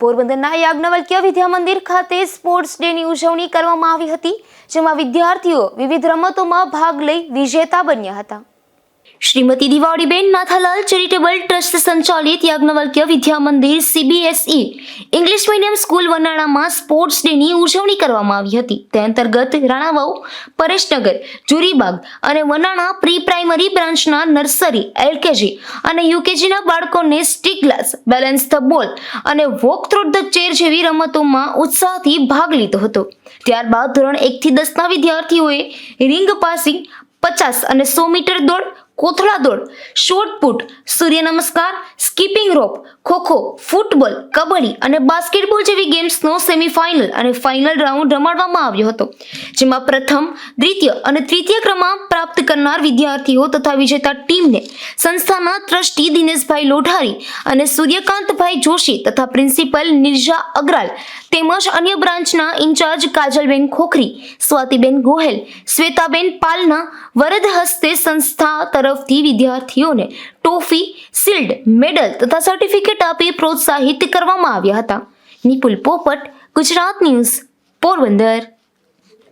પોરબંદરના યાજ્ઞવલ્ક્ય વિદ્યા મંદિર ખાતે સ્પોર્ટ્સ ડેની ઉજવણી કરવામાં આવી હતી, જેમાં વિદ્યાર્થીઓ વિવિધ રમતોમાં ભાગ લઈ વિજેતા બન્યા હતા. શ્રીમતી દિવાળીબેન નાથાલાલ ચેરિટેબલ ટ્રસ્ટ સંચાલિત Yajnavalkya Vidya Mandir CBSE English medium school વનાણામાં sports ડેની ઉજવણી કરવામાં આવી હતી. તે અંતર્ગત રાણાવાવ, પરેશનગર, જુરીબાગ અને વનાણા પ્રી પ્રાઇમરી બ્રાન્ચના નર્સરી એલકેજી અને યુકેજીના બાળકોને stick glass, balance the ball અને વોક થ્રુ ધ ચેર જેવી રમતોમાં ઉત્સાહથી ભાગ લીધો હતો. ત્યારબાદ ધોરણ એકથી દસના વિદ્યાર્થીઓએ રિંગ પાસિંગ, પચાસ અને સો મીટર દોડ કોથળા દોડ shot put Surya Namaskar skipping rope, kho kho, football, kabaddi અને બાસ્કેટબોલ જેવી ગેમ્સનો સેમીફાઇનલ અને ફાઇનલ રાઉન્ડ રમાડવામાં આવ્યો હતો, જેમાં પ્રથમ, દ્વિતીય અને તૃતીય ક્રમાંક પ્રાપ્ત કરનાર વિદ્યાર્થીઓ તથા વિજેતા ટીમને સંસ્થાના ટ્રસ્ટી દિનેશભાઈ લોઢારી અને સૂર્યકાંતભાઈ જોશી તથા પ્રિન્સિપલ નિર્જા અગ્રાલ તેમજ અન્ય બ્રાન્ચના ઇન્ચાર્જ કાજલબેન ખોખરી, સ્વાતિબેન ગોહેલ, શ્વેતાબેન પાલના વરદ હસ્તે સંસ્થા તરફથી વિદ્યાર્થીઓને ટોફી શિલ્ડ મેડલ તથા સર્ટિફિકેટ આપી પ્રોત્સાહિત કરવામાં આવ્યા હતા. નિપુલ પોપટ, ગુજરાત ન્યૂઝ, પોરબંદર.